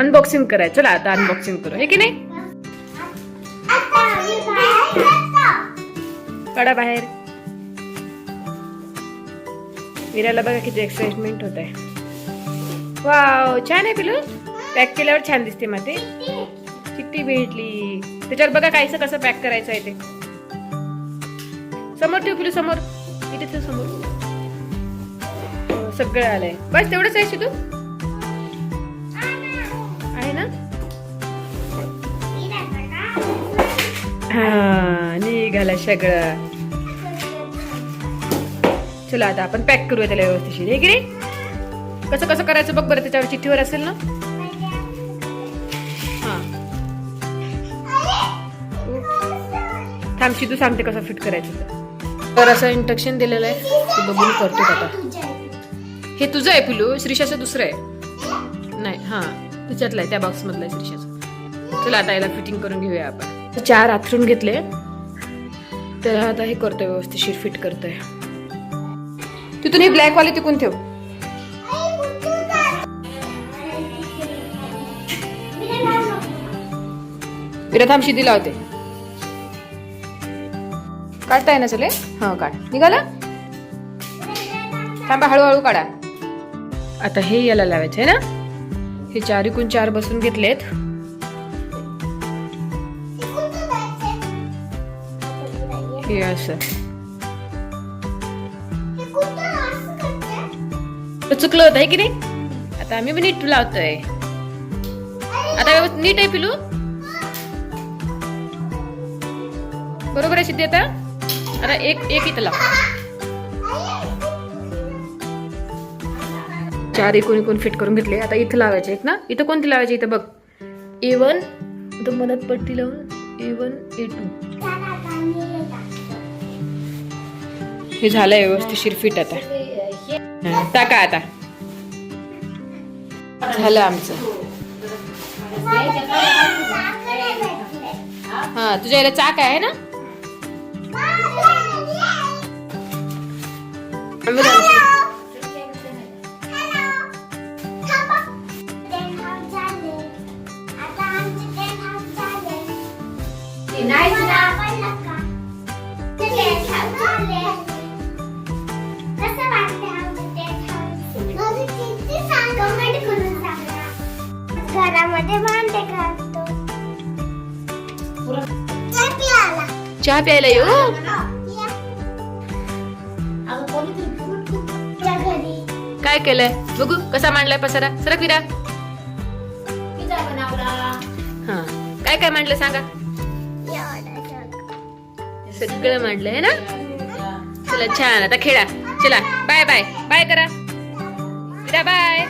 Unboxing करायचं. चला आता अनबॉक्सिंग करू. हे की नाही? आता आम्ही बाहेर जातो. काढा बाहेर. वीराला बघा किती एक्साइटमेंट होत आहे वाव छान आहे पिलू. पॅक केल्यावर छान दिसते मग ते. चिठ्ठी भेटली. त्याच्यावर बघा कायचं कसं पॅक करायचं आहे ते. समोर ठेव पिलू समोर. इथे ठेव समोर. सगळं आलंय. बस तेवढंच आहे तू आहे ना? हा निघाला सगळं. चला आता आपण पॅक करूया त्याला व्यवस्थित हे की कसं कसं करायचं बघ बरं त्याच्यावर चिठ्ठीवर असेल ना? थांबशी तू सांगते कसं फिट करायचं. तर असं इंट्रक्शन दिलेलं आहे. ते बघून करतो आता हे तुझं आहे पिलू श्रीषाचं दुसरं आहे. नाही हा तिच्यातलं आहे त्या बॉक्स मधलं आहे श्रीषाचं चला आता याला फिटिंग करून घेऊया आपण. चार आथरून घेतले. तर आता हे करतोय व्यवस्थितशीर फिट करतोय. तिथून हे ब्लॅक वाले तिकून ठेव. आई, विराथाम शिदी लावते. काढताय ना चले? हा काढ. निघाला? थांबा हळूहळू काढा. आता हे याला लावायचं आहे ना? हे चार इकून चार बसून घेतलेत. हे असं. चुकलं होतं आहे की नाही? आता आम्ही नीट लावतोय. आता व्यवस्थित नीट आहे पिलू? बरोबर आहे सिद्धी आता? आता एक एक इथं लाव. चार एकूण एकूण फिट करून घेतले. आता इथं लावायचे आहेत ना? इथं कोणती लावायची इथं बघ. ए वन इथं मनात पट्टी लावून ए वन ए टू हे झालंय व्यवस्थिशीर फिट आता. टाका आता. झालं आमचं. हा तुझ्या याला चाक आहे ना? घरामध्ये भांडे घालतो. चहा प्यायला. येऊ? काय केलंय? बघू कसा मांडलाय पसारा? सरक विरा. हा. काय काय मांडलं सांगा. सगळं मांडलंय ना? चला छान. आता खेळा. चला. Bye bye. बाय करा. विरा बाय.